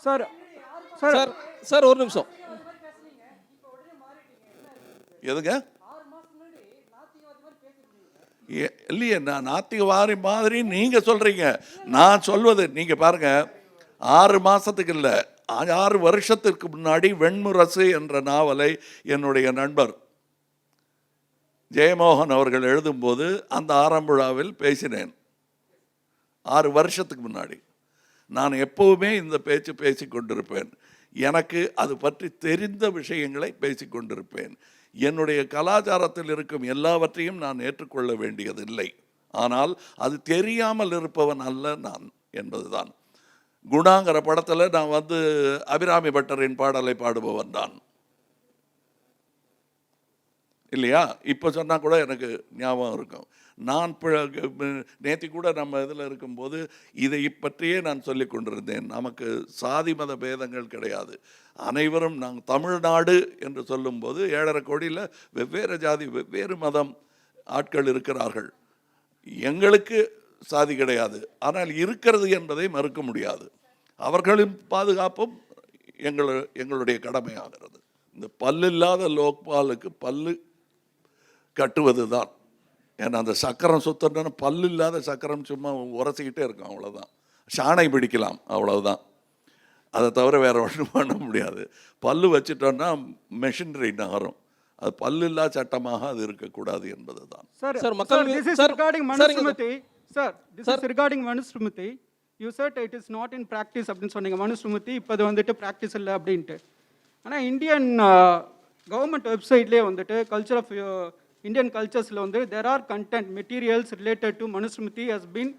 Sir sir. Sir sir ஒரு நிமிஷம். எதுங்க? ஏ- இல்லையே நான் நாத்திகவாதி மாதிரி நீங்க சொல்றீங்க. நான் சொல்வது நீங்க பாருங்க ஆறு மாசத்துக்கு இல்லை ஆறு வருஷத்திற்கு முன்னாடி வெண்முரசு என்ற நாவலை என்னுடைய நண்பர் ஜெயமோகன் அவர்கள் எழுதும்போது அந்த ஆறாம் விழாவில் பேசினேன். ஆறு வருஷத்துக்கு முன்னாடி. நான் எப்பவுமே இந்த பேச்சு பேசி கொண்டிருப்பேன். எனக்கு அது பற்றி தெரிந்த விஷயங்களை பேசி கொண்டிருப்பேன். என்னுடைய கலாச்சாரத்தில் இருக்கும் எல்லாவற்றையும் நான் ஏற்றுக்கொள்ள வேண்டியதில்லை. ஆனால் அது தெரியாமல் இருப்பவன் அல்ல நான் என்பதுதான். குணாங்கிற படத்தில் நான் வந்து அபிராமி பட்டரின் பாடலை பாடுபவன் தான். இல்லையா? இப்போ சொன்னால் கூட எனக்கு ஞாபகம் இருக்கும். நான் நேற்று கூட நம்ம இதில் இருக்கும்போது இதை பற்றியே நான் சொல்லி கொண்டிருந்தேன். நமக்கு சாதி மத பேதங்கள் கிடையாது. அனைவரும் நாங்கள் தமிழ்நாடு என்று சொல்லும்போது ஏழரை கோடியில் வெவ்வேறு ஜாதி வெவ்வேறு மதம் ஆட்கள் இருக்கிறார்கள். எங்களுக்கு சாதி கிடையாது. ஆனால் இருக்கிறது என்பதை மறுக்க முடியாது. அவர்களின் பாதுகாப்பும் எங்கள் எங்களுடைய கடமையாகிறது. இந்த பல்லில்லாத லோக்பாலுக்கு பல்லு கட்டுவது தான் ஏன்னா அந்த சக்கரம் சுத்தணும்னா பல்லு இல்லாத சக்கரம் சும்மா உரசிக்கிட்டே இருக்கும் அவ்வளோதான் சாணை பிடிக்கலாம் அவ்வளவுதான். அதை தவிர வேற ஒன்றும் பண்ண முடியாது. பல்லு வச்சிட்டோம்னா மெஷினரி நகரும். அது பல்லில்லா சட்டமாக அது இருக்கக்கூடாது என்பது தான் சார் மக்கள் சார் மீது- this is sir, recording sir, Manu இங்க- Smriti sir this is recording Manu Smriti you said it is not in practice அப்படின்னு சொன்னீங்க. மனு ஸ்மிருதி இப்போ அது வந்துட்டு ப்ராக்டிஸ் இல்லை அப்படின்ட்டு. ஆனால் இந்தியன் கவர்மெண்ட் வெப்சைட்லேயே வந்துட்டு கல்ச்சர் ஆஃப் இந்தியன் கல்ச்சர்ஸில் வந்து there are content materials related to Manusmriti has been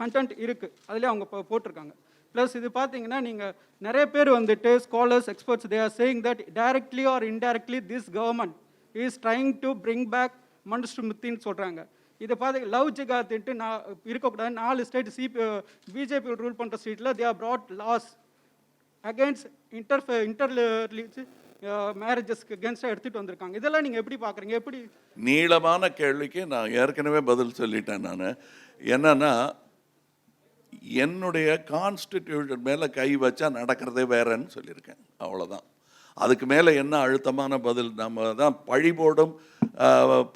content இருக்குது அதிலே அவங்க இப்போ போட்டிருக்காங்க. ப்ளஸ் இது பார்த்தீங்கன்னா நீங்கள் நிறைய பேர் வந்துட்டு scholars experts they are saying that directly or indirectly this government is trying to bring back மனுஸ்மிருத்தின்னு சொல்கிறாங்க இதை பார்த்து லவ் ஜிகாத்துன்ட்டு நான் இருக்கக்கூடாது. நாலு ஸ்டேட் சிபி பிஜேபி ரூல் பண்ணுற ஸ்டேட்டில் they are brought laws against inter inter மேரேஜஸ்க்கு அகேன்ஸ்டாக எடுத்துகிட்டு வந்திருக்காங்க. இதெல்லாம் நீங்கள் எப்படி பார்க்குறீங்க எப்படி? நீளமான கேள்விக்கு நான் ஏற்கனவே பதில் சொல்லிட்டேன் நான். என்னன்னா என்னுடைய கான்ஸ்டிடியூஷன் மேலே கை வச்சா நடக்கிறதே வேறன்னு சொல்லியிருக்கேன். அவ்வளோதான் அதுக்கு மேலே என்ன அழுத்தமான பதில்? நம்ம தான் பழி போடும்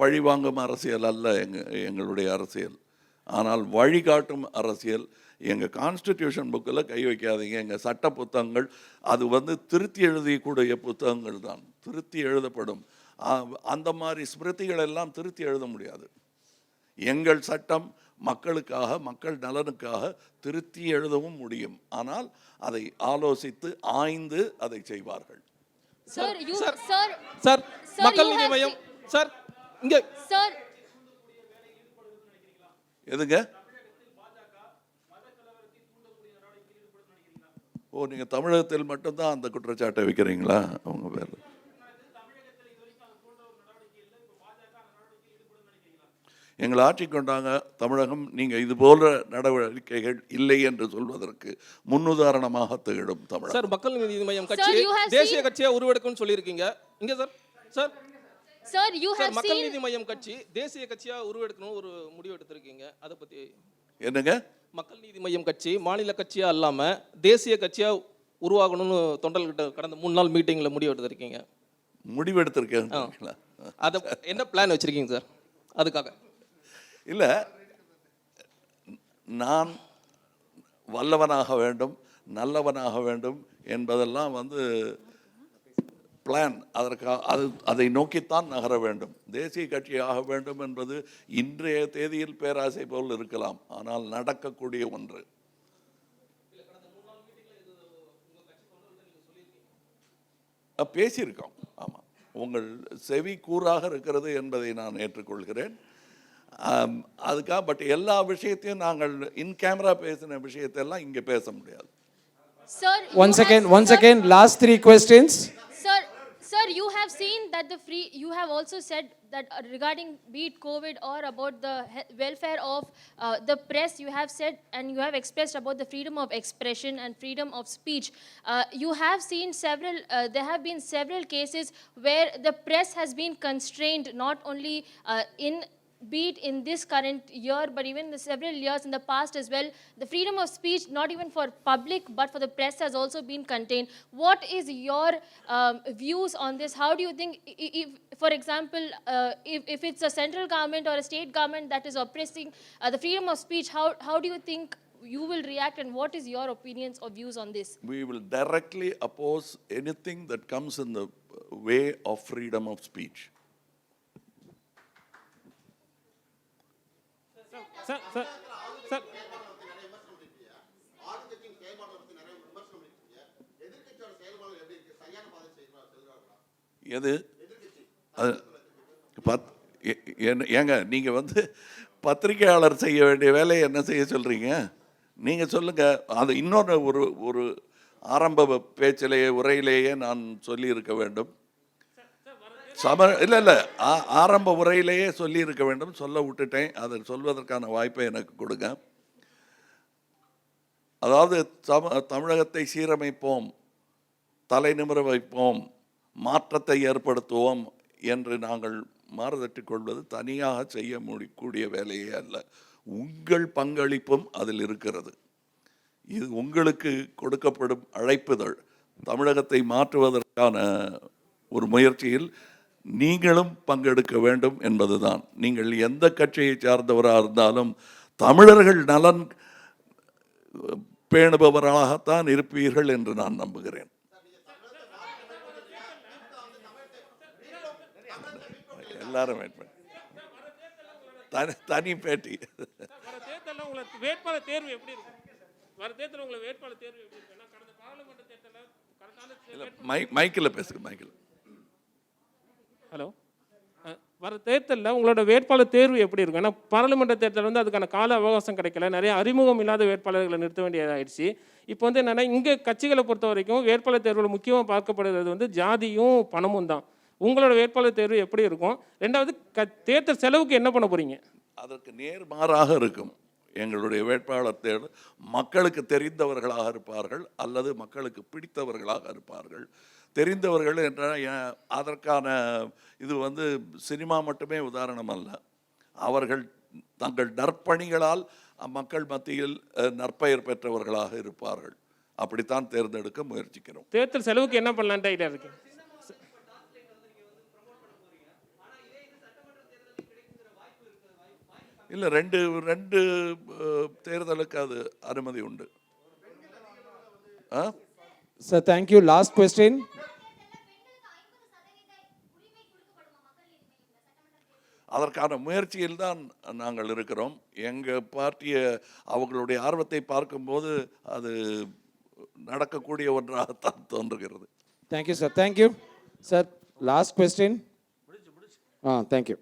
பழி வாங்கும் அரசியல் அல்ல எங்க எங்களுடைய அரசியல். ஆனால் வழிகாட்டும் அரசியல். எங்கள் கான்ஸ்டிடியூஷன் புக்கில் கை வைக்காதீங்க. எங்கள் சட்ட புத்தகங்கள் அது வந்து திருத்தி எழுதியக்கூடிய புத்தகங்கள் தான். திருத்தி எழுதப்படும். அந்த மாதிரி ஸ்மிருதிகள் எல்லாம் திருத்தி எழுத முடியாது. எங்கள் சட்டம் மக்களுக்காக மக்கள் நலனுக்காக திருத்தி எழுதவும் முடியும். ஆனால் அதை ஆலோசித்து ஆய்ந்து அதை செய்வார்கள். Sir, சார் Sir, மக்கள் நீதி மையம். சார் இங்கே sir, எதுங்க? ஓ நீங்கள் தமிழகத்தில் மட்டும்தான் அந்த குற்றச்சாட்டை வைக்கிறீங்களா? அவங்க பேர் எங்கள் ஆட்சி கொண்டாங்க தமிழகம். நீங்கள் இது போன்ற நடவடிக்கைகள் இல்லை என்று சொல்வதற்கு முன்னுதாரணமாக திகழும் தமிழகம். சார் மக்கள் நீதி மையம் கட்சி தேசிய seen- கட்சியா உருவெடுக்கும்னு சொல்லியிருக்கீங்க. இங்க சார் சார். சார் have மக்கள் seen, நீதி மையம் கட்சி தேசிய கட்சியா உருவெடுக்கணும் ஒரு முடிவு எடுத்திருக்கீங்க. அதை பத்தி என்னங்க? மக்கள் நீதி மையம் கட்சி மாநில கட்சியா இல்லாம தேசிய கட்சியா உருவாகணும்னு தொண்டர்கிட்ட கடந்த மூணு நாள் மீட்டிங்ல முடிவு எடுத்திருக்கீங்க. முடிவெடுத்திருக்கேன் அதை என்ன பிளான் வச்சிருக்கீங்க சார்? அதுக்காக. இல்லை நான் வல்லவனாக வேண்டும் நல்லவனாக வேண்டும் என்பதெல்லாம் வந்து பிளான் அதற்காக அது அதை நோக்கித்தான் நகர வேண்டும். தேசிய கட்சி ஆக வேண்டும் என்பது இன்றைய தேதியில் பேராசை போல் இருக்கலாம். ஆனால் நடக்கக்கூடிய ஒன்று. பேசியிருக்கோம். ஆமாம் உங்கள் செவி கூறாக இருக்கிறது என்பதை நான் ஏற்றுக்கொள்கிறேன். அதுக்காக பட் எல்லா விஷயத்தையும் நாங்கள் இன் கேமரா பேசின விஷயத்தெல்லாம் இங்கே பேச முடியாது. Sir. you Once have- again, once sir, you have seen that the free, you have also said that uh, regarding be it COVID or about the he- welfare of uh, the press, you have said and you have expressed about the freedom of expression and freedom of speech. Uh, you have seen several, uh, there have been several cases where the press has been constrained not only uh, in be it in this current year, but even the several years in the past as well, the freedom of speech, not even for public, but for the press, has also been contained. What is your um, views on this? How do you think, if, for example, uh, if, if it's a central government or a state government that is oppressing uh, the freedom of speech, how, how do you think you will react and what is your opinions or views on this? We will directly oppose anything that comes in the way of freedom of speech. Sir sir sir எது? அது பத் ஏங்க நீங்கள் வந்து பத்திரிகையாளர் செய்ய வேண்டிய வேலையை என்ன செய்ய சொல்கிறீங்க நீங்கள் சொல்லுங்கள் அது இன்னொரு ஒரு ஒரு ஆரம்ப பேச்சிலேயே உரையிலேயே நான் சொல்லியிருக்க வேண்டும். சம இல்லை இல்லை. ஆரம்ப உரையிலேயே சொல்லியிருக்க வேண்டும். சொல்ல விட்டுட்டேன். அதை சொல்வதற்கான வாய்ப்பை எனக்கு கொடுங்க. அதாவது சம தமிழகத்தை சீரமைப்போம் தலை நிமிர வைப்போம் மாற்றத்தை ஏற்படுத்துவோம் என்று நாங்கள் மாறுதட்டி கொள்வது தனியாக செய்ய முடியக்கூடிய வேலையே அல்ல. உங்கள் பங்களிப்பும் அதில் இருக்கிறது. இது உங்களுக்கு கொடுக்கப்படும் அழைப்புதல். தமிழகத்தை மாற்றுவதற்கான ஒரு முயற்சியில் நீங்களும் பங்கெடுக்க வேண்டும் என்பதுதான். நீங்கள் எந்த கட்சியை சார்ந்தவராக இருந்தாலும் தமிழர்கள் நலன் பேணுபவராகத்தான் இருப்பீர்கள் என்று நான் நம்புகிறேன். எல்லாரும் வெயிட் பண்ணி. தனி தனி பேட்டி. வேட்பாளர் தேர்வு எப்படி இருக்கும்? வர தேர்தலில் உங்களுக்கு வேட்பாளர் தேர்வு எப்படி இருக்கும்? ஏன்னா கடந்த பாராளுமன்ற தேர்தலில் கரெக்டான மை மைக்கில் பேசுங்க மைக்கில். ஹலோ வர தேர்தலில் உங்களோட வேட்பாளர் தேர்வு எப்படி இருக்கும்? ஏன்னா பாராளுமன்ற தேர்தல் வந்து அதுக்கான கால அவகாசம் கிடைக்கல. நிறைய அறிமுகம் இல்லாத வேட்பாளர்களை நிறுத்த வேண்டியதாயிடுச்சு. இப்போ வந்து என்னென்னா இங்கே கட்சிகளை பொறுத்த வரைக்கும் வேட்பாளர் தேர்வில் முக்கியமாக பார்க்கப்படுறது வந்து ஜாதியும் பணமும் தான். உங்களோட வேட்பாளர் தேர்வு எப்படி இருக்கும்? ரெண்டாவது க தேர்தல் செலவுக்கு என்ன பண்ண போகிறீங்க அதற்கு நேர் மாறாக இருக்கும். எங்களுடைய வேட்பாளர் தேர்வு மக்களுக்கு தெரிந்தவர்களாக இருப்பார்கள் அல்லது மக்களுக்கு பிடித்தவர்களாக இருப்பார்கள். தெரிந்தவர்கள் என்ற அதற்கான இது வந்து சினிமா மட்டுமே உதாரணம் அல்ல. அவர்கள் தங்கள் நற்பணிகளால் மக்கள் மத்தியில் நற்பெயர் பெற்றவர்களாக இருப்பார்கள். அப்படித்தான் தேர்ந்தெடுக்க முயற்சிக்கிறோம். தேர்தல் செலவுக்கு என்ன பண்ணலான்ட்டு ஐடியா இருக்கு? இல்லை ரெண்டு ரெண்டு தேர்தலுக்கு அது அனுமதி உண்டு. ஆ? Sir, thank you. Last அதற்கான முயற்சியில் தான் நாங்கள் இருக்கிறோம் எங்கள் பார்ட்டியை அவர்களுடைய ஆர்வத்தை பார்க்கும்போது அது நடக்கக்கூடிய ஒன்றாகத்தான் தோன்றுகிறது Thank you, sir. Thank you. Sir, last question. Ah, thank you.